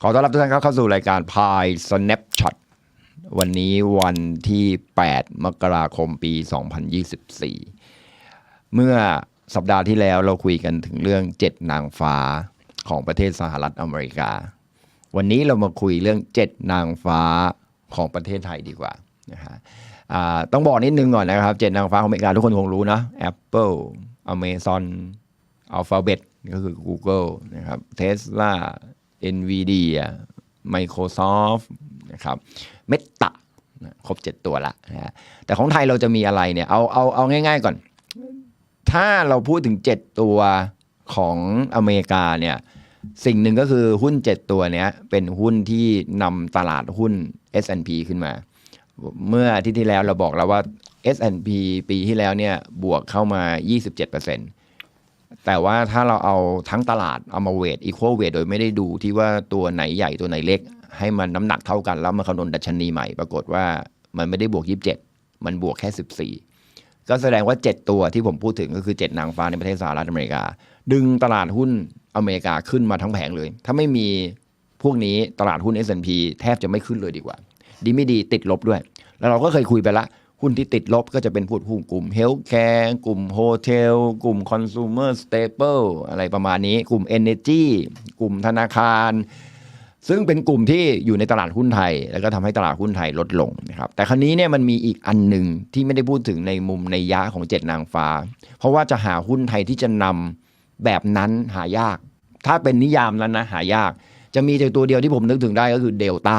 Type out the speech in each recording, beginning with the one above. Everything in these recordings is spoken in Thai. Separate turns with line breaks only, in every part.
ขอต้อนรับทุกท่านครับเข้าสู่รายการ Pi Snapshot วันนี้วันที่ 8 มกราคมปี 2024 เมื่อสัปดาห์ที่แล้วเราคุยกันถึงเรื่อง 7 นางฟ้าของประเทศสหรัฐอเมริกา วันนี้เรามาคุยเรื่อง 7 นางฟ้าของประเทศไทยดีกว่านะฮะต้องบอกนิดนึงก่อนนะครับ 7 นางฟ้าของอเมริกาทุกคนคงรู้นะ Apple Amazon Alphabet ก็คือ Google นะครับ Tesla NVIDIA Microsoft นะครับ Meta ครบ 7 ตัวละนะฮะแต่ของไทยเราจะมีอะไรเนี่ย เอาเอาเอาง่ายๆก่อน ถ้าเราพูดถึง 7 ตัวของอเมริกาเนี่ยสิ่งหนึ่งก็คือหุ้น 7 ตัวเนี้ยเป็นหุ้นที่นำตลาดหุ้น S&P ขึ้นมา เมื่ออาทิตย์ที่แล้วเราบอกแล้วว่า S&P ปีที่แล้วเนี่ยบวกเข้ามา 27% แต่ว่าถ้าเราเอาทั้งตลาดเอามาเวทอีควอเวทโดยไม่ได้ดูที่ว่าตัวไหนใหญ่ตัวไหนเล็ก ให้มันน้ำหนักเท่ากันแล้วมาคำนวณดัชนีใหม่ ปรากฏว่ามันไม่ได้บวก 27 มันบวกแค่ 14 ก็แสดงว่า 7 ตัวที่ผมพูดถึงก็คือ 7 นางฟ้าในประเทศสหรัฐอเมริกา ดึงตลาดหุ้นอเมริกาขึ้นมาทั้งแผงเลย ถ้าไม่มีพวกนี้ตลาดหุ้น S&P แทบจะไม่ขึ้นเลยดีกว่า ดีไม่ดีติดลบด้วย แล้วเราก็เคยคุยไปละ หุ้นที่ติดลบก็จะเป็นพูดหุ้นกลุ่มเฮลท์แคร์กลุ่มโฮเทลกลุ่มคอน sumer staple อะไรประมาณนี้ กลุ่ม energy กลุ่มธนาคาร ซึ่งเป็นกลุ่มที่อยู่ในตลาดหุ้นไทย แล้วก็ทำให้ตลาดหุ้นไทยลดลงนะครับแต่ครั้นี้เนี่ยมันมีอีกอันหนึ่งที่ไม่ได้พูดถึงในมุมในยะของเจ็ดนางฟ้า เพราะว่าจะหาหุ้นไทยที่จะนำแบบนั้นหายาก ถ้าเป็นนิยามนั้นนะหายาก จะมีแต่ตัวเดียวที่ผมนึกถึงได้ก็คือเดลต้า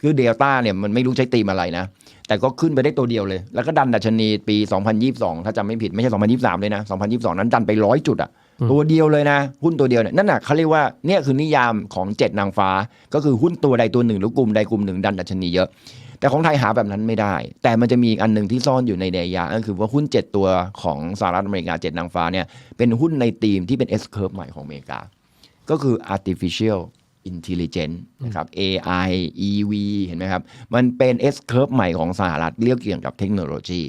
คือเดลต้าเนี่ยมันไม่รู้ใช้ตีมอะไรนะ แต่ก็ขึ้นไปได้ตัวเดียวเลย แล้วก็ดันดัชนีปี 2022 ถ้าจำไม่ผิดไม่ใช่ 2023 เลยนะ 2022 นั้นดันไปร้อยจุดอะตัวเดียวเลยนะ หุ้นตัวเดียวเนี่ยนั่นน่ะเขาเรียกว่าเนี่ยคือนิยามของ 7 นางฟ้า ก็คือหุ้นตัวใดตัวหนึ่งหรือกลุ่มใดกลุ่มหนึ่งดันดัชนีเยอะ แต่ของไทยหาแบบนั้นไม่ได้ แต่มันจะมีอีกอันหนึ่งที่ซ่อนอยู่ในเดยะก็คือว่าหุ้น 7 ตัวของสหรัฐอเมริกา 7 นางฟ้าเนี่ยเป็นหุ้นในธีมที่เป็น S curve ใหม่ของอเมริกา ก็คือ artificial intelligence นะครับ AI EV เห็นไหมครับ มันเป็น S curve ใหม่ของสหรัฐเรียกเกี่ยวกับเทคโนโลยี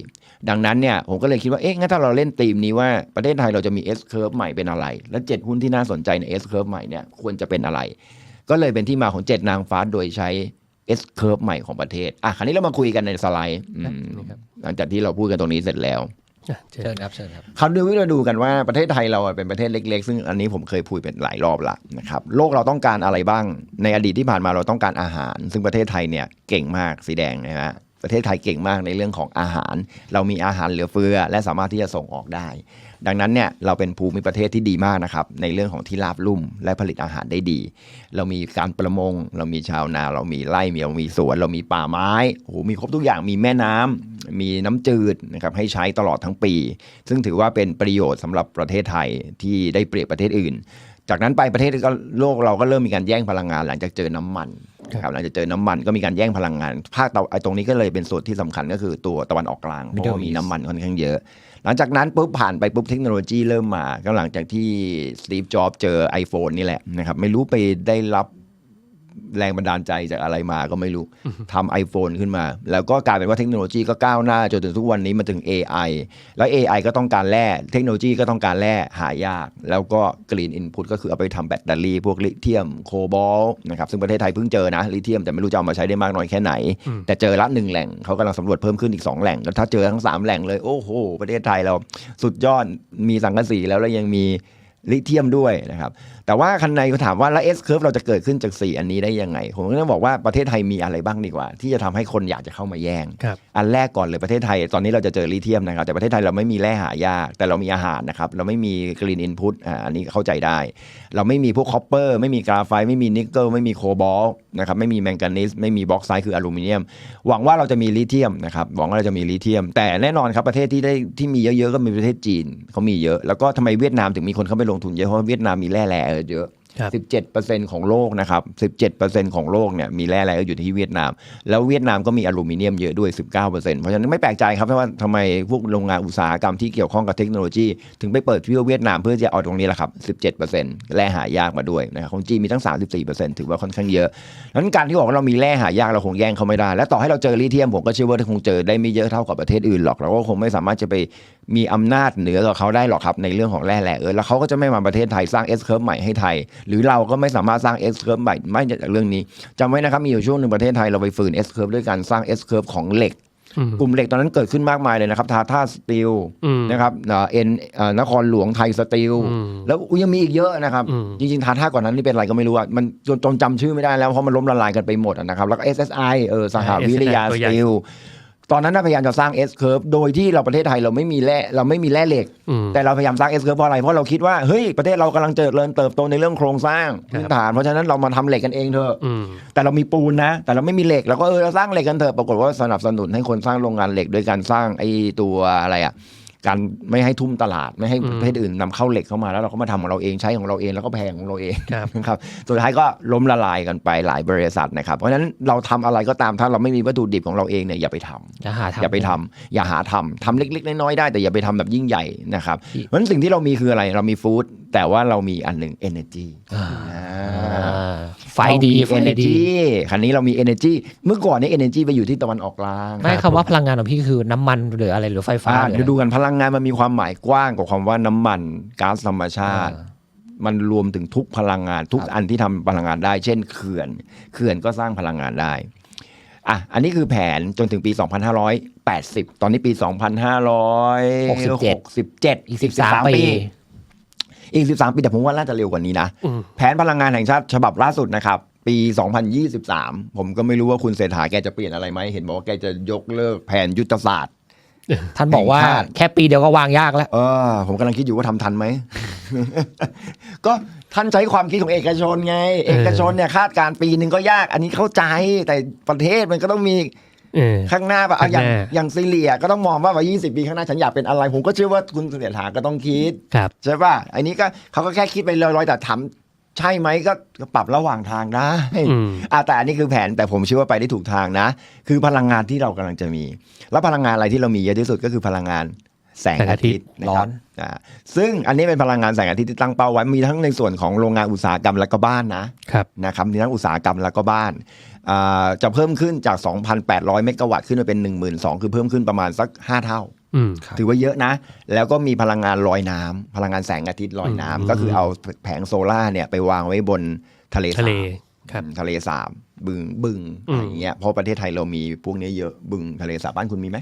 ดังนั้นเนี่ยผมก็เลยคิดว่า เอ๊ะ งั้นถ้าเราเล่นธีมนี้ว่าประเทศไทยเราจะมี S curve ใหม่เป็นอะไร และ 7 หุ้นที่น่าสนใจใน S curve ใหม่เนี่ยควรจะเป็นอะไร ก็เลยเป็นที่มาของ 7 นางฟ้าโดยใช้ S curve ใหม่ของประเทศ อะ คราวนี้เรามาคุยกันในสไลด์อืม
นี่ครับ
หลังจากที่เราพูดกันตรงนี้เสร็จแล้ว
อะ เชิญ
เชิญครับเชิญครับ
คราวนี้เราดูกันว่าประเทศไทยเราเป็นประเทศเล็ก ๆ ซึ่งอันนี้ผมเคยพูดเป็นหลายรอบละนะครับโลกเราต้องการอะไรบ้างในอดีตที่ผ่านมาเราต้องการอาหาร ซึ่งประเทศไทยเนี่ยเก่งมากสีแดงนะฮะ ประเทศไทยเก่งมากในเรื่องของอาหาร เรามีอาหารเหลือเฟือ และสามารถที่จะส่งออกได้ ดังนั้นเนี่ยเราเป็นภูมิประเทศที่ดีมากนะครับในเรื่องของที่ราบลุ่ม และผลิตอาหารได้ดี เรามีการประมง เรามีชาวนา เรามีไร่มีเรามีสวน เรามีป่าไม้โอ้โหมีครบทุกอย่างมีแม่น้ำมีน้ำจืดนะครับให้ใช้ตลอดทั้งปี ซึ่งถือว่าเป็นประโยชน์สำหรับประเทศไทยที่ได้เปรียบประเทศอื่น จากนั้นไปประเทศก็โลกเราก็เริ่มมีการแย่งพลังงานหลังจากเจอน้ำมัน นะครับหลังจากเจอน้ำมันก็มีการแย่งพลังงาน ภาคตะไอ้ตรงนี้ก็เลยเป็นส่วนที่สำคัญก็คือตัวตะวันออกกลางเพราะว่ามีน้ำมันค่อนข้างเยอะ หลังจากนั้นปุ๊บผ่านไปปุ๊บเทคโนโลยีเริ่มมาก็หลังจากที่สตีฟจ็อบเจอ iPhone นี่แหละนะครับไม่รู้ไปได้รับ แรงบันดาลใจจากอะไรมาก็ไม่รู้ทำ iPhone ขึ้นมา แล้วก็กลายเป็นว่าเทคโนโลยีก็ก้าวหน้าจนถึงทุกวันนี้มาถึง AI แล้ว AI ก็ต้องการแร่เทคโนโลยีก็ต้องการแร่หายาก แล้วก็ Green Input ก็คือเอาไปทำแบตเตอรี่ พวกลิเธียมโคบอลต์นะครับซึ่งประเทศไทยเพิ่งเจอนะลิเธียมแต่ไม่รู้จะเอามาใช้ได้มากน้อยแค่ไหน แต่เจอละหนึ่งแหล่งเขากำลังสำรวจเพิ่มขึ้นอีก 2 แหล่งแล้วถ้าเจอทั้ง 3 แหล่งเลยโอ้โหประเทศไทยเราสุดยอดมีสังกะสีแล้วแล้วยังมีลิเธียมด้วยนะครับ แต่ว่าคันในก็ถามว่าแล้ว S curve เราจะเกิดขึ้นจาก 4 อันนี้ได้ยังไง ผมก็ต้องบอกว่าประเทศไทยมีอะไรบ้างดีกว่า ที่จะทำให้คนอยากจะเข้ามาแย่ง
ครับ
อันแรกก่อนเลยประเทศไทย ตอนนี้เราจะเจอลิเธียมนะครับ แต่ประเทศไทยเราไม่มีแร่หายากแต่เรามีอาหารนะครับ เราไม่มีกรีนอินพุตอ่าอันนี้เข้าใจได้ เราไม่มีพวกคอปเปอร์ไม่มีกราไฟต์ไม่มีนิกเกิลไม่มีโคบอลต์นะครับไม่มีแมงกานีสไม่มีบ็อกไซด์คืออลูมิเนียม หวังว่าเราจะมีลิเธียมนะครับหวังว่าเราจะมีลิเธียม แต่แน่นอนครับประเทศที่ได้ที่มีเยอะๆก็มีประเทศจีนเขามีเยอะแล้วก็ทำไมเวียดนามถึงมีคนเข้าไปลงทุนเยอะเพราะว่าเวียดนามมีแร่แร่เยอะ
ครับ
17%ของโลกนะครับ 17%ของโลกเนี่ยมีแร่แร่อยู่ที่เวียดนาม แล้วเวียดนามก็มีอลูมิเนียมเยอะด้วย 19%เพราะฉะนั้นไม่แปลกใจครับว่าทำไมพวกโรงงานอุตสาหกรรมที่เกี่ยวข้องกับเทคโนโลยี ถึงไปเปิดที่เวียดนามเพื่อจะเอาตรงนี้แหละครับ 17%แร่หายากมาด้วยนะครับของจีนมีตั้ง 34%ถือว่าค่อนข้างเยอะดังนั้นการที่บอกว่าเรามีแร่หายากเราคงแย่งเขาไม่ได้ และต่อให้เราเจอลิเธียมผมก็เชื่อว่าคงเจอได้ไม่เยอะเท่ากับประเทศอื่นหรอกเราก็คงไม่สามารถจะไป มีอำนาจเหนือกว่าเขาได้หรอกครับในเรื่องของแร่แร่เออแล้วเขาก็จะไม่มาประเทศไทยสร้าง S curve ใหม่ให้ไทย หรือเราก็ไม่สามารถสร้าง S curve ใหม่ไม่จากเรื่องนี้จำไว้นะครับมีอยู่ช่วงหนึ่งประเทศไทยเราไปฝืน S curve ด้วยการสร้าง S curve ของเหล็ก
อืม
กลุ่มเหล็กตอนนั้นเกิดขึ้นมากมายเลยนะครับทาท่าสตีล
อืม
นะครับเอ็นนครหลวงไทยสตีล
อืม
แล้วอุ๊ยยังมีอีกเยอะนะครับ
อืม
จริงๆทาท่าก่อนนั้นนี่เป็นอะไรก็ไม่รู้อะมันจนจนจำชื่อไม่ได้แล้วเพราะมันล้มละลายกันไปหมดอะนะครับ แล้วก็ SSI เออสหวิทยา
ตั
ส
วใหญ่
ตีล ตอนนั้นน่ะพยายามจะสร้าง S curve โดยที่เราประเทศไทยเราไม่มีแร่เราไม่มีแร่เหล็ก
อืม
แต่เราพยายามสร้าง S curve เพราะอะไร เพราะเราคิดว่าเฮ้ยประเทศเรากำลังเจริญเติบโตในเรื่องโครงสร้าง
ครับ
พื้นฐานเพราะฉะนั้นเรามาทำเหล็กกันเองเถอะ
อืม
แต่เรามีปูนนะ แต่เราไม่มีเหล็กเราก็เออเราสร้างเหล็กกันเถอะปรากฏว่าสนับสนุนให้คนสร้างโรงงานเหล็กโดยการสร้างไอ้ตัวอะไรอะ การไม่ให้ทุ่มตลาดไม่ให้
อืม
ประเทศอื่นนำเข้าเหล็กเข้ามาแล้วเราก็มาทำของเราเองใช้ของเราเองแล้วก็แพงของเราเอง
ครับ
นะครับสุดท้ายก็ล้มละลายกันไปหลายบริษัทนะครับเพราะฉะนั้นเราทำอะไรก็ตามถ้าเราไม่มีวัตถุดิบของเราเองเนี่ยอย่าไปทำ
จะหาทำ
อย่าไปทำอย่าหาทำทำเล็ก ๆ น้อยๆได้แต่อย่าไปทำแบบยิ่งใหญ่นะครับ
ที่
เพราะฉะนั้นสิ่งที่เรามีคืออะไรเรามีฟู้ดแต่ว่าเรามีอันหนึ่ง energy
อ่า
อ่า
ไฟดีไฟ
เรามี
ดี
energy คันนี้เรามี energy เมื่อก่อนเนี่ย energy ไปอยู่ที่ตะวันออกกลาง
ไม่คำว่าพลังงานของพี่คือน้ำมันหรืออะไรหรือไฟฟ้า
อ่า
หรือ
เดี๋ยวดูกันพลังงานมันมีความหมายกว้างกว่าความว่าน้ำมันก๊าซธรรมชาติ
อ่า
มันรวมถึงทุกพลังงานทุก
ครับ
อันที่ทำพลังงานได้ เช่นเขื่อนเขื่อนก็สร้างพลังงานได้อะอันนี้คือแผนจนถึงปี 2580 ตอนนี้ปี 2567
อีกสิบสามปี
อีก 13 ปีแต่ผมว่าน่าจะเร็วกว่านี้นะ
อืม
แผนพลังงานแห่งชาติฉบับล่าสุดนะครับ ปี 2023 ผมก็ไม่รู้ว่าคุณเศรษฐาแกจะเปลี่ยนอะไรไหมเห็นบอกว่าแกจะยกเลิกแผนยุทธศาสตร์
ท่านบอกว่า
แห่งชาติ
แค่ปีเดียวก็วางยากแล้ว
เออ ผมกำลังคิดอยู่ว่าทำทันไหม ก็ท่านใช้ความคิดของเอกชนไง เอกชนเนี่ยคาดการณ์ปีหนึ่งก็ยาก อันนี้เข้าใจแต่ประเทศมันก็ต้องมี
เออ
ข้างหน้าแบบอะอย่าง
ข้างหน้า
อย่างซีเรียก็ต้องมองว่าว่า 20 ปีข้างหน้าฉันอยากเป็นอะไร ผมก็เชื่อว่าคุณเศรษฐาก็ต้องคิด
ครับ
ใช่ป่ะอันนี้ก็เขาก็แค่คิดไปลอยๆแต่ถามใช่ไหมก็ก็ปรับระหว่างทางได้
อืม
อะแต่อันนี้คือแผนแต่ผมเชื่อว่าไปได้ถูกทางนะ คือพลังงานที่เรากำลังจะมี แล้วพลังงานอะไรที่เรามีเยอะที่สุดก็คือพลังงาน แสงอาทิตย์นะค
ร้
รั
อบน
อ่าซึ่งอันนี้เป็นพลังงานแสงอาทิตย์ที่ตั้งเป้าไว้มีทั้งในส่วนของโรงงานอุตสาหกรรมและก็บ้านนะครับนะครับมีทั้งอุตสาหกรรมและก็บ้านอ่าจะเพิ่มขึ้นจาก 2,800 เมกะวัตต์ขึ้นมาเป็น 12,000คือเพิ่มขึ้นประมาณสัก 5 เท่า
อืม
ถือว่าเยอะนะ แล้วก็มีพลังงานลอยน้ำพลังงานแสงอาทิตย์ลอยน้ำ
อืม
ก็คือเอาแผงโซล่าร์เนี่ยไปวางไว้บนทะเล
ทะเล
สาบ
ครั บ
ทะเลสาบบึงบึง
อืม
อะไรอย่างเงี้ยเพราะประเทศไทยเรามีพวกนี้เยอะบึงทะเลสาบบ้านคุณมีไหม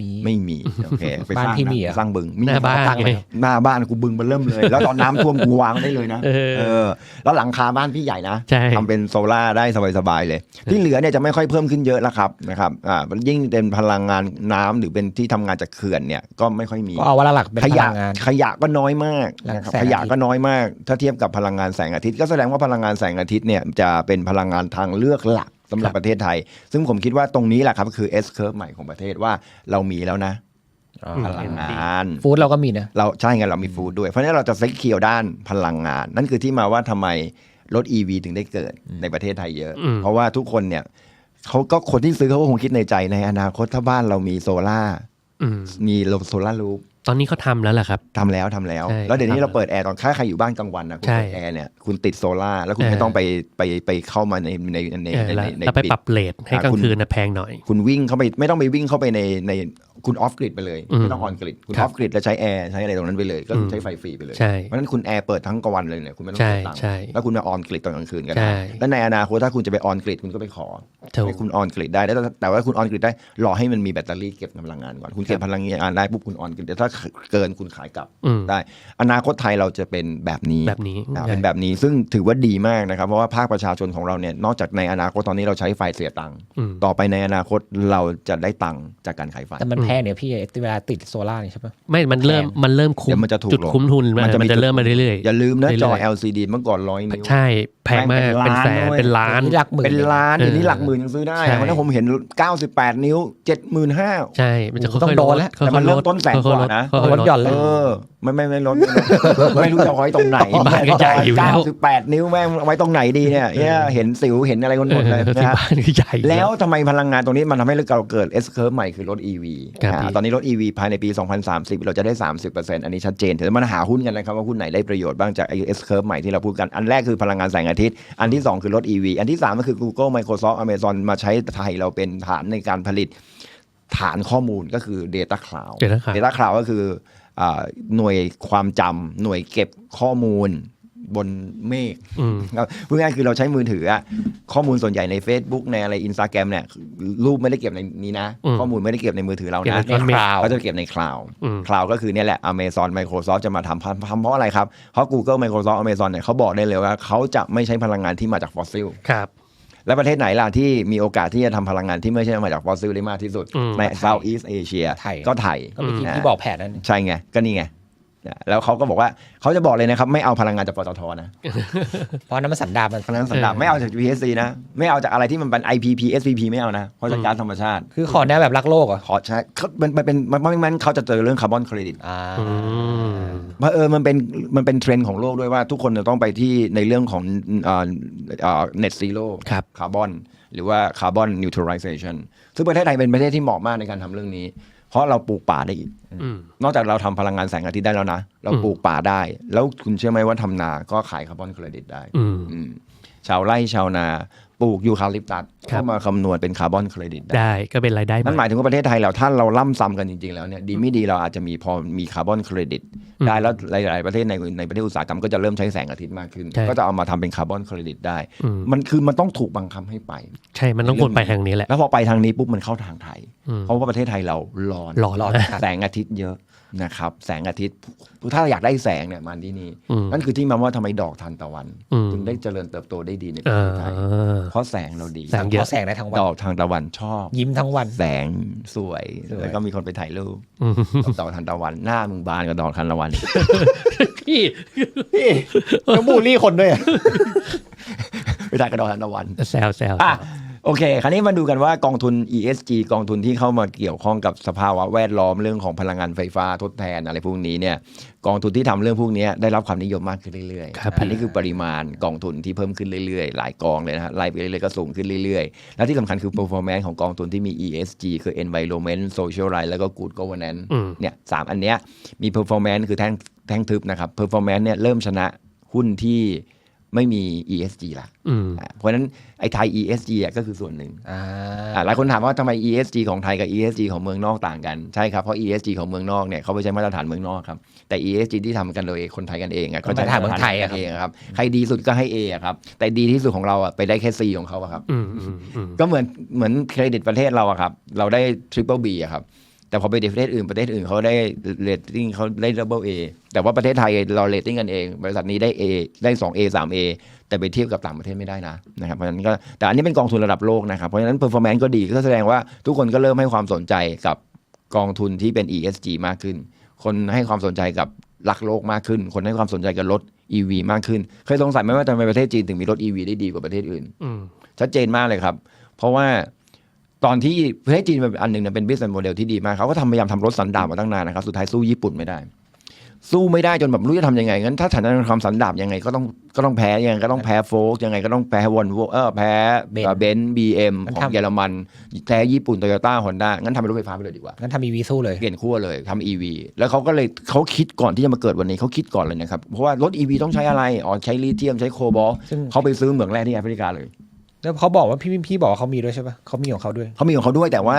มี
ไม่มีโอเคไปสร้าง
บ้านพี่
นะ
มีเหรอ
สร้างบึงมี
หน้าบ้าน
ตั้งเลย
ไง
หน้าบ้านกูบึงมันเริ่มเลย แล้วตอนน้ำท่วมกูวางได้เลยนะ
เออ
เออ แล้วหลังคาบ้านพี่ใหญ่นะ
ใช่
ทำเป็นโซล่าร์ได้สบายๆเลย ที่เหลือเนี่ยจะไม่ค่อยเพิ่มขึ้นเยอะแล้วครับนะครับอ่ายิ่งเป็นพลังงานน้ำหรือเป็นที่ทำงานจากเขื่อนเนี่ยก็ไม่ค่อยมี
ก็เอาว่าหลักๆเป็น
ข
พ
ยะ
ลังงาน
ขยะก็น้อยมาก
แสง
นะครับ
อาทิตย์
ขยะก็น้อยมาก ถ้าเทียบกับพลังงานแสงอาทิตย์ก็แสดงว่าพลังงานแสงอาทิตย์เนี่ยจะเป็นพลังงานทางเลือกหลักสำหรับประเทศไทย ซึ่งผมคิดว่าตรงนี้แหละครับคือ S curve ใหม่ของประเทศว่าเรามีแล้วนะ
อ๋อ
พลังงาน
ฟู้ดเราก็มีนะ
เราใช่ไงเรามีฟู้ดด้วยเพราะฉะนั้นเราจะเซ็กเคียวด้านพลังงาน นั่นคือที่มาว่าทำไมรถ EV ถึงได้เกิดในประเทศไทยเยอะ
อืม
เพราะว่าทุกคนเนี่ยเขาก็คนที่ซื้อเขาก็คงคิดในใจในอนาคตถ้าบ้านเรามีโซล่าร์
อืม
มีโซล่ารูฟ
ต อนนี้เขาทำแล้วแหละครับ
ทำแล้วทำแล้ว
ใช่
แล้วเดี๋ยวนี้
ทำ
เราเปิดแอร์ตอนถ้าใครอยู่บ้านกลางวันนะคุณ
ใช่
เปิดแอร์เนี่ยคุณติดโซล่าร์แล้วคุณ
เออ
ไม่ต้องไปไปไปเข้ามาในในใน
เออ
ใน
แล้ว
ใน
แล้วไป
ปิด
ปรับเลทให้
อ่าก
ลาง
คุณ
คืนนะแพงหน่อย
คุณวิ่งเข้าไปไม่ต้องไปวิ่งเข้าไปในในคุณออฟกริดไปเลย
อืม
ไม่ต้องออนกริดคุณ
ค
อ
รั
อบฟกริดแล้วใช้แอร์ใช้อะไรตรงนั้นไปเลยก็คือใช้ไฟฟรีไปเลย
ใช่
เพราะฉะนั้นคุณแอร์เปิดทั้งกลางวันเลยเนี่ยคุณไม่ต้อง
ใช่
เสียตังค์
ใช่
แล้วคุณมาออนกริดตอนกลางคืนก็
ใช่
ได้แล้วในอนาคตถ้าคุณจะไปออนกริดคุณก็ไปขอ
ถูก
ให้คุณออนกริดได้แต่แต่ว่าคุณออนกริดได้รอให้มันมีแบตเตอรี่เก็บพลังงานก่อนคุณเก็บพลังงานได้ปุ๊บคุณออนกริดแต่ถ้าเกินคุณขายกลับ
อืม
ได้ อนาคตไทยเราจะเป็นแบบนี้
แบบนี้
อ่า
ใช่
เป็นแบบนี้ซึ่งถือว่าดีมากนะครับ เพราะว่าภาคประชาชนของเราเนี่ยนอกจากในอนาคตตอนนี้เราใช้ไฟเสียตังค์
อืม
ต่อไปในอนาคตเราจะได้ตังค์จากการขายไฟ
แต่มันแพงเนี่ยพี่เวลาติดโซล่าร์นี่ใช่ปะ
ไม่มันเริ่ม
แพง
มันเริ่มคุ้
เดี๋
ม
ยวมันจะถูก
จุด
ลง
คุ้มทุนมัน
มันจะมี
มันจะเริ่มมาเรื่อย
อย่าลืมนะจอ
เรื่อยๆ
LCD เมื่อก่อนร้อยนิ้ว
ๆใช่แพงมากเป็นแสนเป็นล้าน
นี่หลักหมื่น
เป็นล้าน
เออ
เดี๋ยวนี้หลักหมื่นยังซื้อได้
ใช่
เพราะฉะนั้นผมเห็น 98 นิ้ว 75,000
ใช่มันจะค่
ต้
อ
อยง
ๆ
โด
ล
น
ด
แล้ว
ค่อย
แต่มัน
ๆ
เริ่
ล
ม
ด
ต้นแสน
ค่อยๆ
กว่านะ
ค่อยๆ
รถหย่อน
เออไม่ไม่ไม่ลดไม่ลด ไม่รู้จะเอาไว้ตรงไหน
ที่บ้านก็ใหญ่อยู่แล้ว
98นิ้วแม่งเอาไว้ตรงไหนดีเนี่ยเนี่ยเห็นสิวเห็นอะไรกันหมดเลย
เออ
นะ
ที่
ฮะ
บ้านก็ใหญ่อยู่
แล้วทำไมพลังงานตรงนี้มันทำให้เราเกิด S curve ใหม่คือรถ EV
ครับ
อ่า
พี่
ตอนนี้รถ EV ภายในปี 2030 เราจะได้ 30%อันนี้ชัดเจน เดี๋ยวมันหาหุ้นกันนะครับว่าหุ้นไหนได้ประโยชน์บ้างจาก S curve ใหม่ที่เราพูดกัน อันแรกคือพลังงานแสงอาทิตย์ อันที่ 2 คือรถ EV อันที่ 3 ก็คือ Google Microsoft Amazon มาใช้ไทยเราเป็นฐานในการผลิต ฐานข้อมูลก็คือ Data Cloud
Data Cloud
Data Cloud ก็คืออ่าหน่วยความจำหน่วยเก็บข้อมูลบนเมฆ
อืม
ครับพูดง่ายๆคือเราใช้มือถืออะข้อมูลส่วนใหญ่ใน Facebook ในอะไรอินสตาแกรมเนี่ยรูปไม่ได้เก็บในนี้นะ
อืม
ข้อมูลไม่ได้เก็บในมือถือเรา
เก็บ
นะ
ใน cloud
เขาจะเก็บในคลาวด์
อืม
คลาวด์ก็คือเนี่ยแหละ Amazon Microsoft จะมาทำทำเพราะอะไรครับ เพราะ Google Microsoft Amazon เนี่ยเขาบอกได้เลยว่าเขาจะไม่ใช้พลังงานที่มาจากฟอสซิล
ครับ
และประเทศไหนล่ะที่มีโอกาสที่จะทำพลังงานที่ไม่ใช่มาจากฟอสซิลได้มากที่สุด
อืม
ใน Southeast Asia
ไทย
ก็ไทย
ก็มีที่
นะ
ที่บอกแผนนั้น
ใช่ไงก็นี่ไง แล้วเขาก็บอกว่าเขาจะบอกเลยนะครับ ไม่เอาพลังงานจากปตทนะ
เพราะน้ำมันสันดาปมัน
พลังงานสันดาปไม่เอาจาก PSC นะ ไม่เอาจากอะไรที่มันเป็น IPP SPP ไม่เอานะเพราะจากก๊าซธรรมชาติ
คือขอแนวแบบรักโลกเหรอ
ขอใช้เขามันมันเป็นมันมันมันเขาจะเจอเรื่องคาร์บอนเครดิต
อ่า
อืม
เพราะเออมันเป็นมันเป็นเทรนด์ของโลกด้วยว่าทุกคนจะต้องไปที่ในเรื่องของเอ่อเอ่อ net zero
ครับ
คาร์บอนหรือว่าคาร์บอนนิวทรัลไ a เ i นซึ่งประเทศไทยเป็นประเทศที่เหมาะมากในการทำเรื่องนี้ เพราะเราปลูกป่าได้อีก
อืม
นอกจากเราทำพลังงานแสงอาทิตย์ได้แล้วนะ เรา
อืม
ปลูกป่าได้ แล้วคุณเชื่อไหมว่าทำนาก็ขายคาร์บอนเครดิตได้
อืม
อืมชาวไร่ชาวนา ปลูกยูคาลิปตัส
ครับ
เข้ามาคำนวณเป็นคาร์บอนเครดิตได้
ได้ก็เป็นรายได้
นั่นห
ให
มา
ม่
ยถึงว่าประเทศไทยเราถ้าเราล่ำซ้ำกันจริงๆแล้วเนี่ยดีไม่ดีเราอาจจะมีพอมีคาร์บอนเครดิต
อืม
ได้แล้วหลายๆประเทศในในประเทศอุตสาหกรรมก็จะเริ่มใช้แสงอาทิตย์มากขึ้น
ใช่
ก็จะเอามาทำเป็นคาร์บอนเครดิตได้
อืม
มันคือมันต้องถูกบังคับให้ไป
ใช่มันต้องควรไปทางนี้แหละ
แล้วพอไปทางนี้ปุ๊บมันเข้าทางไทย
อืม
เพราะว่าประเทศไทยเราร้อน
ร้อน
ร้อน
นะ
แสงอาทิตย์เยอะ นะครับแสงอาทิตย์ถ้าอยากได้แสงเนี่ยมาที่นี่
อืม
นั่นคือที่มาว่าทำไมดอกทานตะวัน
อืม
ถึงได้เจริญเติบโตได้ดีในประ
อ่า
เทศไทยเพราะแสงเราดี
แสงเยอะ
ขอแสงได้ทั้งวัน
ดอกทางตะวันชอบ
ยิ้มทั้งวัน
แสงสวย
สวย
แล้วก็มีคนไปถ่ายรูป
อืม
กับดอกทานตะวันหน้ามึงบานกับดอกทานตะวัน
พี่
แล้วบูลลี่คนด้วยอะ
ไปถ่ายกับดอกทานตะวัน
แซวแซว
อะ โอเค คราวนี้มาดูกันว่ากองทุน ESG กองทุนที่เข้ามาเกี่ยวข้องกับสภาวะแวดล้อมเรื่องของพลังงานไฟฟ้าทดแทนอะไรพวกนี้เนี่ยกองทุนที่ทำเรื่องพวกนี้ได้รับความนิยมมากขึ้นเรื่อย
ครับ
ๆอันนี้คือปริมาณกองทุนที่เพิ่มขึ้นเรื่อยๆ หลายกองเลยนะฮะไล่ไปเรื่อยๆก็สูงขึ้นเรื่อยๆ และที่สำคัญคือ performance ของกองทุนที่มี ESG คือ environment social right แล้วก็ good governance
อืม
เนี่ยสามอันเนี้ยมี performance คือแท่งแท่งทึบนะครับ performance เนี่ยเริ่มชนะหุ้นที่ ไม่มี ESG ละ
อืม
อะเพราะฉะนั้นไอ้ไทย ESG อะก็คือส่วนหนึ่ง
อ่า
อะหลายคนถามว่าทำไม ESG ของไทยกับ ESG ของเมืองนอกต่างกัน ใช่ครับ เพราะ ESG ของเมืองนอกเนี่ยเขาไปใช้มาตรฐานเมืองนอกครับ แต่ ESG ที่ทำกันโดยคนไทยกันเองอะเขาใช้
มาตรฐานเมืองไทยอะ
กันเองครับ ใครดีสุดก็ให้ A อะครับ แต่ดีที่สุดของเราอะไปได้แค่ C ของเขาอะครับ
อืมอืมอืม
ก็เหมือนเหมือนเครดิตประเทศเราอะครับ เราได้ Triple B อะครับ แต่พอไปประเทศอื่นประเทศอื่นเขาได้เรตติ้งเขาได้ Double A แต่ว่าประเทศไทยเราเรตติ้งกันเอง บริษัทนี้ได้ A ได้ 2A 3A แต่ไปเทียบกับต่างประเทศไม่ได้นะนะครับเพราะฉะนั้นก็แต่อันนี้เป็นกองทุนระดับโลกนะครับ เพราะฉะนั้น performance ก็ดีก็แสดงว่าทุกคนก็เริ่มให้ความสนใจกับกองทุนที่เป็น ESG มากขึ้น คนให้ความสนใจกับรักโลกมากขึ้น คนให้ความสนใจกับรถ EV มากขึ้น เคยสงสัยไหมว่าทำไมประเทศจีนถึงมีรถ EV ได้ดีกว่าประเทศอื่น
อืม
ชัดเจนมากเลยครับ เพราะว่า ตอนที่ประเทศจีนเป็นอันหนึ่งเนี่ยเป็น business model ที่ดีมากเขาก็ทำพยายามทำรถสันดาปมาตั้งนานนะครับ สุดท้ายสู้ญี่ปุ่นไม่ได้ สู้ไม่ได้จนแบบไม่รู้จะทำยังไงงั้นถ้าฉันจะทำสันดาปยังไงก็ต้องก็ต้องแพ้ยังไงก็ต้องแพ้โฟกยังไงก็ต้องแพ้วอลโวเออแพ้
Benz
เบนซ์บีเอ็ม
งั้น
ของ
ทำ
เยอรมันแพ้ญี่ปุ่นโตโยต้าฮอนด้างั้นทำเป็นรถไฟฟ้าไปเลยดีกว่า
งั้นทำมีวีสู้เลย
เปลี่ยนขั้วเลยทำ EV แล้วเขาก็เลยเขาคิดก่อนที่จะมาเกิดวันนี้เขาคิดก่อนเลยนะครับ เพราะว่ารถ EV ต้องใช้อะไร อ๋อ ใช้ลิเธียมใช้โคบอลต์
ซึ่ง
เขาไปซื้อเหมืองแร่ที่แอฟริกาเลย
แล้วเขาบอกว่าพี่พี่บอกว่าเขามีด้วยใช่ปะเขามีของเขาด้วย
เขามีของเขาด้วยแต่ว่า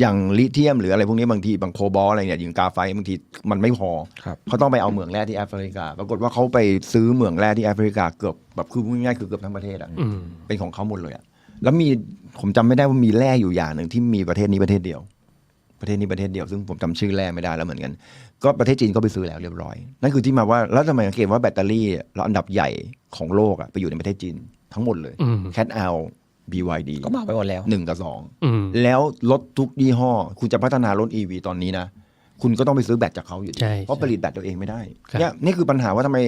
อย่างลิเธียมหรืออะไรพวกนี้บางทีบางโคบอลต์อะไรเนี่ยอย่างกาไฟบางทีมันไม่พอ
ครับ
เขาต้องไปเอาเหมืองแร่ที่แอฟริกา ปรากฏว่าเขาไปซื้อเหมืองแร่ที่แอฟริกาเกือบแบบคือพูดง่ายๆคือเกือบทั้งประเทศอะ
อืม
เป็นของเขาหมดเลยอะแล้วมีผมจำไม่ได้ว่ามีแร่อยู่อย่างหนึ่งที่มีประเทศนี้ประเทศเดียว ประเทศนี้ประเทศเดียวซึ่งผมจำชื่อแร่ไม่ได้แล้วเหมือนกัน ก็ประเทศจีนก็ไปซื้อแล้วเรียบร้อยนั่นคือที่มาว่าแล้วทำไมสังเกตว่าแบตเตอรี่เราอันดับใหญ่ของโลกอะไปอยู่ในประเทศจีน ทั้งหมดเลย
อืม
แค t เอล BYD
ก็มาไปหมดแล้ว
หนึ่งกับสอง
อืม
แล้วรถทุกยี่ห้อ คุณจะพัฒนารถ EV ตอนนี้นะ คุณก็ต้องไปซื้อแบตจากเขาอยู่ดี
ใช่
เพราะผลิตแบตตัวเองไม่ได้
ครับ
เนี่ยนี่คือปัญหาว่าทำไม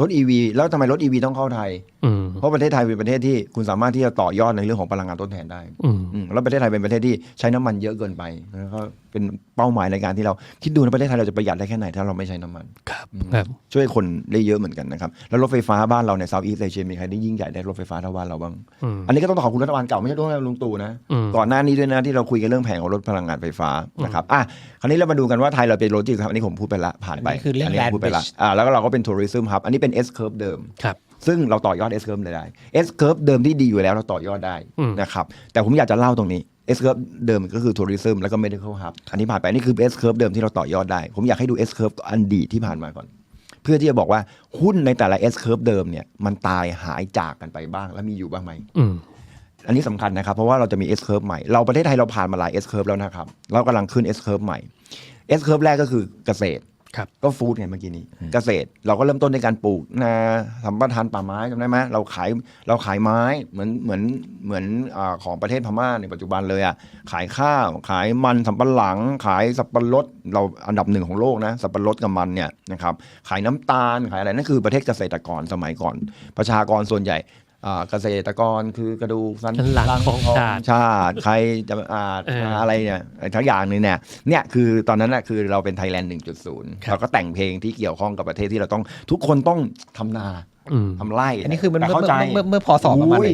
รถ EV แล้วทำไมรถ EV ต้องเข้าไทย
อืม
เพราะประเทศไทยเป็นประเทศที่คุณสามารถที่จะต่อยอดในเรื่องของพลังงานทดแทนได้
อืม
อืมแล้วประเทศไทยเป็นประเทศที่ใช้น้ำมันเยอะเกินไปแล้วก็เป็นเป้าหมายในการที่เราคิดดูนะประเทศไทยเราจะประหยัดได้แค่ไหนถ้าเราไม่ใช้น้ำมัน
ครับครับ
ช่วยคนได้เยอะเหมือนกันนะครับแล้วรถไฟฟ้าบ้านเราในเซาท์อีสเอเชียมีใครได้ยิ่งใหญ่ได้รถไฟฟ้าเท่าบ้านเราบ้าง
อืม
อันนี้ก็ต้องขอบคุณรัฐบาลเก่าไม่ใช่ต้องลุงตู่นะ
อืม
ก่อนหน้านี้ด้วยนะที่เราคุยกันเรื่องแผงของรถพลังงานไฟฟ้านะครับอะคราวนี้เรามาดูกันว่าไทยเราเป็นโลจิสครับอันนี้ผมพูดไปละผ่านไป
อันนี้คือเรื่อง
นี้ผมพูดไปละ
land bridge
อ่าแล้วก็เราก็เป็นทัวริซึมครับอันนี้เป็น S curve เดิม
ครับ
ซึ่งเราต่อยอด S curve เลยได้ S curve เดิมที่ดีอยู่แล้วเราต่อยอดได้
อืม
นะครับแต่ผมอยากจะเล่าตรงนี้ S curve เดิมก็คือ tourism แล้วก็ medical hub อันนี้ผ่านไปนี่คือ S curve เดิมที่เราต่อยอดได้ ผมอยากให้ดู S curve อันดีตที่ผ่านมาก่อน เพื่อที่จะบอกว่าหุ้นในแต่ละ S curve เดิมเนี่ยมันตายหายจากกันไปบ้าง แล้วมีอยู่บ้างไหม
อืม
อันนี้สำคัญนะครับ เพราะว่าเราจะมี S curve ใหม่เราประเทศไทยเราผ่านมาหลาย S curve แล้วนะครับเรากำลังขึ้น S curve ใหม่ S curve แรกก็คือเกษตร
ครับ
ก็ฟู้ดไงเมื่อกี้นี้ เกษตรเราก็เริ่มต้นในการปลูกนาสัมปทานป่าไม้จำได้ไหมเราขายเราขายไม้เหมือนเหมือนเหมือนอาของประเทศพม่าในปัจจุบันเลยอะขายข้าว ขายมันสำปะหลัง ขายสับปะรดเราอันดับหนึ่งของโลกนะสับปะรดกับมันเนี่ยนะครับขายน้ำตาลขายอะไรนั่นคือประเทศเกษตรกรสมัยก่อน ประชากรส่วนใหญ่อ่า เกษตรกรคือกระดูกสัน
สันหลังของชาติ
ชาติใครจะอ่า
เอออ
อะไรเนี่ยทั้งอย่างหนึงเนี่ยเนี่ยคือตอนนั้นน่ะคือเราเป็นไทยแลนด์ 1.0
ครับ
เราก็แต่งเพลงที่เกี่ยวข้องกับประเทศที่เราต้องทุกคนต้องทำนา
อืม
ทำไร่
อันนี้คือมัน
แต่
เมื่อ
เข้าใจ
เมื่อเมื่อพศประมาณไหน
อุ้ย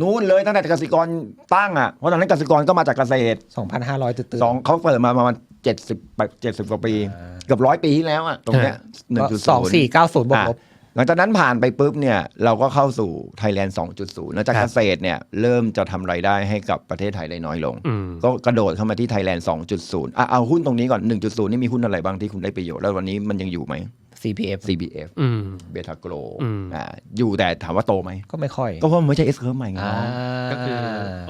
นู้นเลยตั้งแต่เกษตรกรตั้งอะเพราะตอนนั้นเกษตรกรก็มาจากเกษตร
2,500ตื่น
สองเขาเปิดมาประมาณเจ็ดสิบเจ็ดสิบกว่าปีเกือบร้อยปีที่แล้วอะตรงเนี้ยหนึ่งจุด
สองสี่เก้าศูนย์บวกลบ
ห ลังจากนั้นผ่านไปปุ๊บเนี่ยเราก็เข้าสู่ไทยแลนด์ 2.0 แล้วจาก
ครั
เก
บ
ษตรเนี่ยเริ่มจะทำรายได้ให้กับประเทศไทยได้น้อยลง
อืม
ก็กระโดดเข้ามาที่ไทยแลนด์ 2.0 อะเอาหุ้นตรงนี้ก่อน 1.0 นี่มีหุ้นอะไรบ้างที่คุณได้ประโยชน์ แล้ววันนี้มันยังอยู่ไหม
CPF
CBF
อืม
เบทาโกล
อืม
อ่าอยู่แต่ถามว่าโตไหม
ก็ไม่ค่อย
ก็เพราะมันไม่ใช่ S curve ใหม่ไง
อ่า
ก็คือ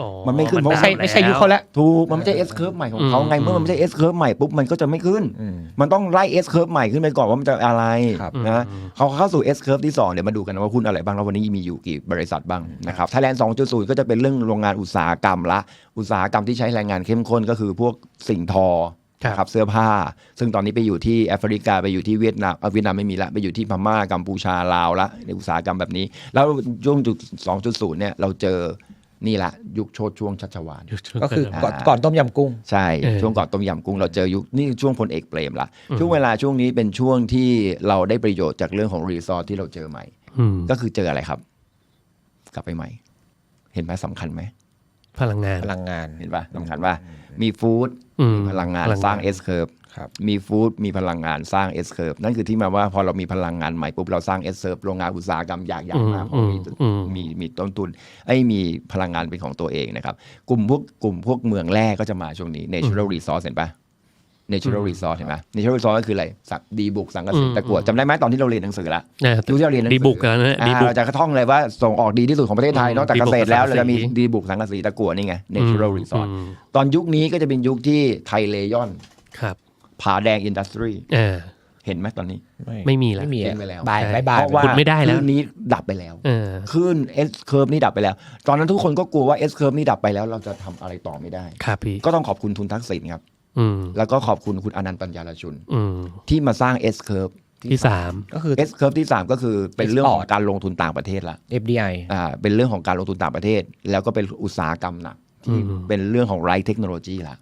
อ๋อ
มันไม่ขึ้นเพราะ
ไม่ใช่ไม่ใช่ยุคเขาแล้ว
ถูกมันไม่ใช่ S curve ใหม่ของเขา
อืม
ไงเมื่อมันไม่ใช่ S curve ใหม่ปุ๊บมันก็จะไม่ขึ้น
อืม
มันต้องไล่ S curve ใหม่ขึ้นไปก่อนว่ามันจะอะไร
ครับ
นะเขาเข้าสู่ S curve ที่ 2 เดี๋ยวมาดูกันนะว่าหุ้นอะไรบ้างแล้ววันนี้มีอยู่กี่บริษัทบ้างนะครับไทยแลนด์2.0 ก็จะเป็นเรื่องโรงงานอุตสาหกรรมละ อุตสาหกรรมที่ใช้แรงงานเข้มข้นก็คือพวกสิ่งทอ
ครับ
นะครับเสื้อผ้า ซึ่งตอนนี้ไปอยู่ที่แอฟริกาไปอยู่ที่เวียดนามเอ่อเวียดนามไม่มีละไปอยู่ที่พม่ากัมพูชาลาวละในอุตสาหกรรมแบบนี้ แล้วช่วงจุด2.0เนี่ยเราเจอนี่ละยุคโชดช่วงชัชวาล
ก็คือก่อนก่อนต้มยำกุ้ง
ใช่
เออ
ช่วงก่อนต้มยำกุ้งเราเจอยุคนี่ช่วงพลเอกเปรมละช่วงเวลาช่วงนี้เป็นช่วงที่เราได้ประโยชน์จากเรื่องของรีสอร์ทที่เราเจอใหม่
อืม
ก็คือเจออะไรครับ กลับไปใหม่ เห็นไหมสำคัญไหม
พลังงาน
พลังงาน
เห็นปะสำคัญว่ามีฟู้ด
อืม
มีพลังงานสร้าง S curve
ครับ
มีฟู้ดมีพลังงานสร้าง S curve นั่นคือที่มาว่าพอเรามีพลังงานใหม่ปุ๊บเราสร้าง S curve โรงงานอุตสาหกรรมอยากอยากมากเพราะมี
อืม
มีมีต้นทุนไอ้ยมีพลังงานเป็นของตัวเองนะครับ กลุ่มพวกกลุ่มพวกเมืองแร่ก็จะมาช่วงนี้ natural resource เห็นปะ natural resource เห็นไหม natural resource ก็คืออะไรสักดีบุกสังกะสี
อืม
ตะกั่วจำได้ไหมตอนที่เราเรียนหนังสือละ
นะ
ดูที่เราเรียนหนังสื
ดีบุกแล้วนะ
อ่า
ดีบุก
เราจะท่องเลยว่าส่งออกดีที่สุดของประเทศไทย
อืม
นอกจาก
ดี
เก
บุก
ษตรแล้ว
สังกะสี
เราจะมีดีบุกสังกะสีตะกั่วนี่ไง natural resource
อืม
ตอนยุคนี้ก็จะเป็นยุคที่ไทยเลยอน
ครับ
ผาแดงอินดัสทรี
อ่า
เห็นไหมตอนนี้
ไม่มีแล้ว
ไม่มี
เจ๊
อะ
งไปแล้ว
บาย
ใช่
บายบาย
เพราะว่า
ขุดไม่ได้แล้ว
คลื่นนี้ดับไปแล้ว
เออ
คลื่น S curve นี่ดับไปแล้ว ตอนนั้นทุกคนก็กลัวว่า S curve นี่ดับไปแล้ว เราจะทำอะไรต่อไม่ได้
ครับพี่
ก็ต้องขอบคุณทุนทักษิณครับ
อืม
แล้วก็ขอบคุณคุณอนันต์ปัญญารชุน
อืม
ที่มาสร้าง S curve
ที่สาม
ก็คือ
S curve ที่ 3 ก็คือเป็นเรื่องของ
Export
การลงทุนต่างประเทศละ
FDI
อ่าเป็นเรื่องของการลงทุนต่างประเทศ แล้วก็เป็นอุตสาหกรรมหนักที่
อืม
เป็นเรื่องของไรเทคโนโลยีละ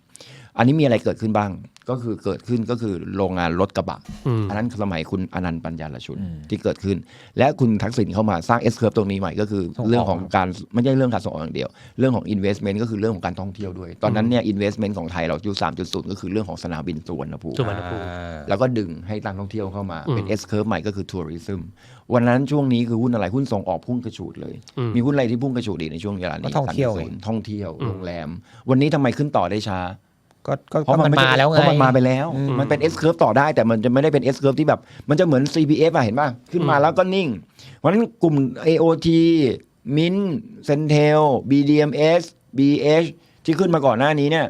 อันนี้มีอะไรเกิดขึ้นบ้าง ก็คือเกิดขึ้นก็คือโรงงานรถกระบะ
อืม
อันนั้นสมัยคุณอนันต์ปัญญารชุน
อืม
ที่เกิดขึ้น และคุณทักษิณเข้ามาสร้าง S curve ตรงนี้ใหม่ก็คือ
ส่งออก
เรื่องของการไม่ใช่เรื่องการส่งออกอย่างเดียว เรื่องของ investment ก็คือเรื่องของการท่องเที่ยวด้วย ตอนนั้นเนี่ย investment ของไทยเราอยู่3.0ก็คือเรื่องของสนามบินสุวรรณภูมิ
สุวรรณภูมิ
อ่า
แล้วก็ดึงให้การท่องเที่ยวเข้ามา
อืม
เป็น S curve ใหม่ก็คือ tourism วันนั้นช่วงนี้คือหุ้นอะไรหุ้นส่งออกพุ่งกระฉูดเลย
อืม
มีหุ้นอะไรที่พุ่งกระฉูดอีกในช่วงเวลานี้
ก็ท่องเที่ยว
30ท่องเที่ยว
อืม
โรงแรม วันนี้ทำไมขึ้นต่อได้ช้า
ก็ก็
เพราะ
ก็มัน
ไใช่
มาแล้วไง
เพราะมันมาไปแล้ว
อืม
มันเป็น S curve ต่อได้ แต่มันจะไม่ได้เป็น S curve ที่แบบ มันจะเหมือน CPF อะเห็นป่ะ ขึ้นมาแล้วก็นิ่ง เพราะฉะนั้นกลุ่ม AOT Mint Centel BDMs BH ที่ขึ้นมาก่อนหน้านี้เนี่ย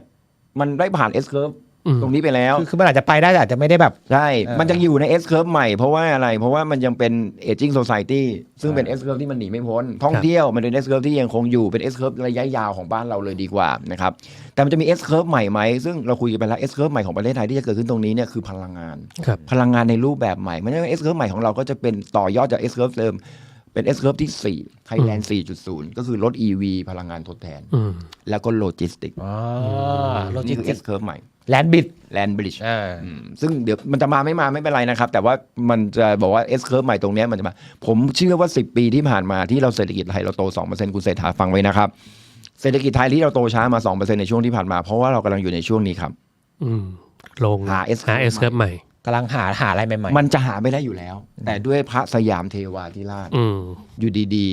มันได้ผ่าน S curve
อืม
ตรงนี้ไปแล้ว
คือคือมันอาจจะไปได้แต่อาจจะไม่ได้แบบ
ใช่
เออ
มันยังอยู่ใน S curve ใหม่เพราะว่าอะไร เพราะว่ามันยังเป็น aging society ซึ่งเป็น S curve ที่มันหนีไม่พ้น ท่องเที่ยวมันเป็น S curve ที่ยังคงอยู่เป็น S curve ระยะยาวของบ้านเราเลยดีกว่านะครับ แต่มันจะมี S curve ใหม่ไหม ซึ่งเราคุยกันไปแล้ว S curve ใหม่ของประเทศไทยที่จะเกิดขึ้นตรงนี้เนี่ยคือพลังงาน
ครับ
พลังงานในรูปแบบใหม่ไม่ใช่ว่า S curve ใหม่ของเราก็จะเป็นต่อยอดจาก S curve เดิม เป็น S curve ที่ 4 Thailand 4.0 ก็คือรถ EV พลังงานทดแทน
อืม
แล้วก็โลจิสติก
อ๋อโลจิ
นี่
ส
คือ
ติก
S curve ใหม่
แลนด์บิด
Land Bridge
อ่า
อืมซึ่งเดี๋ยวมันจะมาไม่มาไม่เป็นไรนะครับ แต่ว่ามันจะบอกว่า S curve ใหม่ตรงเนี้ยมันจะมา ผมเชื่อว่า 10 ปีที่ผ่านมาที่เราเศรษฐกิจไทยเราโต 2%คุณเศรษฐาฟังไว้นะครับ เศรษฐกิจไทยที่เราโตช้ามา 2%ในช่วงที่ผ่านมา เพราะว่าเรากำลังอยู่ในช่วงนี้ครับ
อืมลง
หา S
หา
curve
S curve ใหม่
กำลังหาหาอะไรใหม่
มันจะหาไม่ได้อยู่แล้ว แต่ด้วยพระสยามเทวาธิราช
อืม
อยู่ดี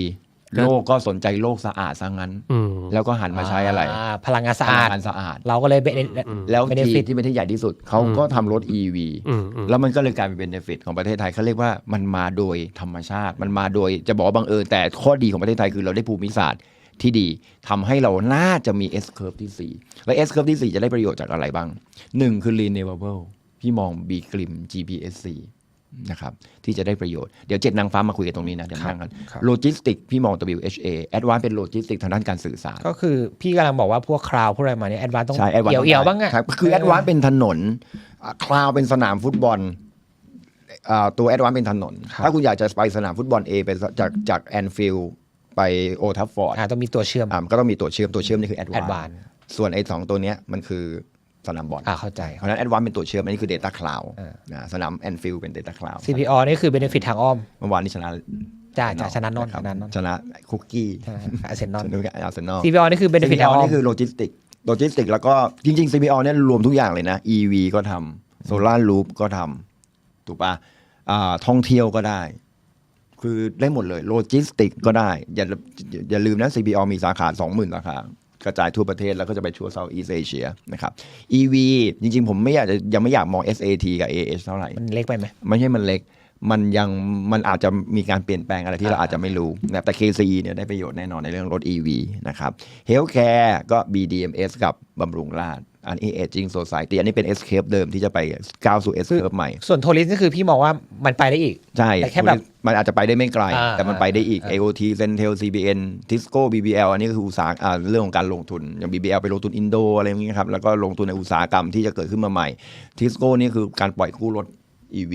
โลกก็สนใจโลกสะอาดซะงั้น
อืม
แล้วก็หันมาใช้อะไรา
พลังงานสะอาด
พลังงานสะอาด
เราก็เลยเบน
แล้ว
เบน
ที
ฟิต
ที่ประเทศใหญ่ที่สุด เขาก็ทำรถ EV
อืมอืม
แล้วมันก็เลยกลายเป็นเบนฟิตของประเทศไทยเขาเรียกว่ามันมาโดยธรรมชาติ มันมาโดยจะบอกว่าบังเอิญแต่ข้อดีของประเทศไทยคือเราได้ภูมิศาสตร์ที่ดีทำให้เราน่าจะมี S curve ที่ 4 และ S curve ที่ 4 จะได้ประโยชน์จากอะไรบ้าง 1 คือ renewable พี่มอง B กลิม GPSC นะครับที่จะได้ประโยชน์ เดี๋ยวเจ็ดนางฟ้ามาคุยกันตรงนี้นะเดี๋ยวมานั่งกัน
ครับ
โลจิสติกพี่มอง WHA Advance เป็นโลจิสติกทางด้านการสื่อสาร
ก็คือพี่กำลังบอกว่าพวกคราวพวกอะไรมาเนี่ยแอดวานต้อง
ใช่แอดวาน
เอี่ยวๆบ้างอะ
ครับคือแอดวานเป็นถนนคลาวเป็นสนามฟุตบอลอ่าตัวแอดวานเป็นถนน ถ้าคุณอยากจะไปสนามฟุตบอล A ไปจากจากแอนฟิลไปโอทัฟฟอร์ด
อ่าต้องมีตัวเชื่อม
ก็ต้องมีตัวเชื่อมตัวเชื่อมนี่คือแอดวาน
Advance
ส่วนไอ้สองตัวเนี้ยมันคือ สนามบอล
อ่าเข้าใจ
เพราะฉะนั้นแอดวานเป็นตัวเชื่อมอันนี้คือ Data Cloud
อ่า
นะสนามแอนฟิลเป็น Data Cloud
CPO นี่คือเบนฟิตทางอ้อม
เมื่อวานนี้ชนะ
จ้าจ้าชนะนนท์
ครั
ช
บ
นะนนท์
ชนะคุกกี้
ใช่อาร์เซนอล
ชนะอาร์เซนอล
CPO นี่คือเบนฟิตทาง
CPO
อ้อม
นี่คือโลจิสติกโลจิสติกแล้วก็จริง ๆ CPO เนี่ยรวมทุกอย่างเลยนะ EV ก็ทำโซลาร์ลูปก็ทำถูกปะอ่าท่องเที่ยวก็ได้ คือได้หมดเลยโลจิสติกก็ได้ อย่าอย่าอย่าลืมนะ CPO มีสาขา 20,000 สาขา กระจายทั่วประเทศแล้วก็จะไปชั่วเซาท์อีสเอเชียนะครับ EV จริง ๆ ผมไม่อยากจะยังไม่อยากมอง SAT กับ AH เท่าไหร่
มันเล็กไปไหม
ไม่ใช่มันเล็กมันยังมันอาจจะมีการเปลี่ยนแปลงอะไรที่เราอาจจะไม่รู้นะแต่ KCE เนี่ยได้ประโยชน์แน่นอนในเรื่องรถ EV นะครับ Healthcare ก็ BDMS กับบำรุงราษฎร์ อันนี้ Aging Society อันนี้เป็น Escape เดิมที่จะไปก้าวสู่ Escape ใหม่
ส่วนโทริสนี่คือพี่มองว่ามันไปได้อีก
ใช่
แต่แค่แบบ
มันอาจจะไปได้ไม่ไกล
อ่า
แต่มันไปได้อีก
อ่า
AOT Centel CBN Tisco BBL อันนี้คืออุตสาหอ่าเรื่องของการลงทุน อย่าง BBL ไปลงทุนอินโดอะไรอย่างเงี้ยครับ แล้วก็ลงทุนในอุตสาหกรรมที่จะเกิดขึ้นมาใหม่ Tisco นี่คือการปล่อยกู้รถ EV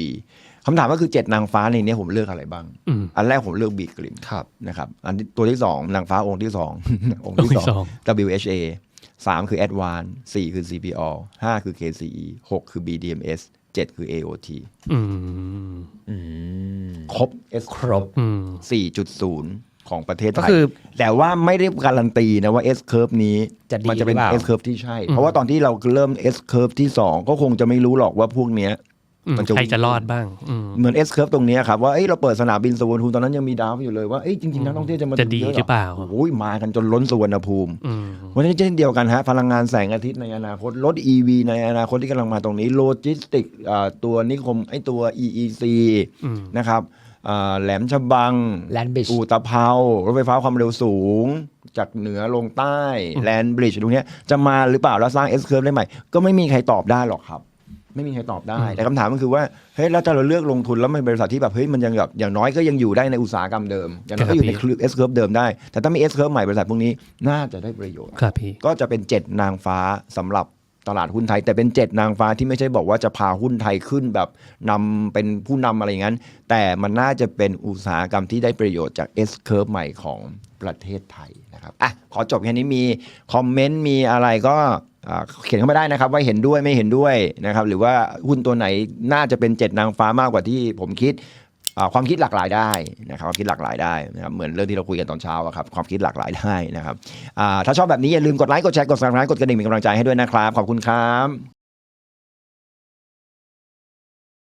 คำถามก็คือ 7 นางฟ้าในนี้ผมเลือกอะไรบ้าง
อืม
อันแรกผมเลือกบีกลิม
ครับ
นะครับ อันที่ตัวที่ 2 นางฟ้าองค์ที่ 2 องค์
องค์ที่
ที่
สอง
2 WHA 3 คือ Advance 4คือ CPO 5 คือ KCE 6 คือ BDMS 7 คือ AOT
อืม
ครบ S
ครบ
อืม
4.0 ของประเทศไท
ก็
ย
คือ
แต่ว่าไม่ได้การันตีนะว่า S curve นี้
จะดี
มัจะเป็น
หรือเปล่า
S curve ที่ใช่ เพราะว่าตอนที่เราเริ่ม S curve ที่ 2 ก็คงจะไม่รู้หรอกว่าพวกเนี้ย
อื ม
มันจะ
ใครจะรอดบ้างอืม
เหมือน S curve ตรงเนี้ยครับว่าเอ้ยเราเปิดสนามบินสุวรรณภูมิตอนนั้นยังมีดาวอยู่เลยว่าเอ้ยจริงๆนักท่องเที่ยวจะมา
จะดี
ย
หรือเปล่า
โอ้ยมากันจนล้นสุวรรณภูมิ
อืม
วันนี้เช่นเดียวกันฮะพลังงานแสงอาทิตย์ในอนาคตรถ EV ในอนาคตที่กำลังมาตรงนี้โลจิสติกตัวนิคมไอตัว EEC
อืม
นะครับอ่าแหลมฉบัง
Land Bridge
อู่ตะเภารถไฟฟ้าความเร็วสูง จากเหนือลงใต้แลนบริดจ์ตรงเนี้ยจะมาหรือเปล่าแล้วสร้าง S curve ได้ไหมก็ไม่มีใครตอบได้หรอกครับ ไม่มีใครตอบได้ แต่คำถามก็คือว่าเฮ้ยแล้วถ้าเราเลือกลงทุนแล้วมันเป็นบริษัทที่แบบเฮ้ยมันยังแบบอย่างน้อยก็ยังอยู่ได้ในอุตสาหกรรมเดิม อย่างน้อยก็อยู่ใน
ครับพี่
S curve เดิมได้ แต่ถ้ามี S curve ใหม่บริษัทพวกนี้น่าจะได้ประโยชน์
ครับพี่
ก็จะเป็นเจ็ดนางฟ้าสำหรับตลาดหุ้นไทยแต่เป็นเจ็ดนางฟ้าที่ไม่ใช่บอกว่าจะพาหุ้นไทยขึ้นแบบนำเป็นผู้นำอะไรอย่างนั้น แต่มันน่าจะเป็นอุตสาหกรรมที่ได้ประโยชน์จาก S curve ใหม่ของประเทศไทยนะครับอะขอจบแค่นี้มีคอมเมนต์มีอะไรก็อ่า เขียนเข้ามาได้นะครับ ว่าเห็นด้วยไม่เห็นด้วยนะครับ หรือว่าหุ้นตัวไหนน่าจะเป็นเจ็ดนางฟ้ามากกว่าที่ผมคิดความคิดหลากหลายได้นะครับความคิดหลากหลายได้นะครับเหมือนเรื่องที่เราคุยกันตอนเช้าครับความคิดหลากหลายได้นะครับถ้าชอบแบบนี้อย่าลืมกดไลค์กดแชร์กดซับสไครต์กดกระดิ่งเป็นกำลังใจให้ด้วยนะครับขอบคุณครับ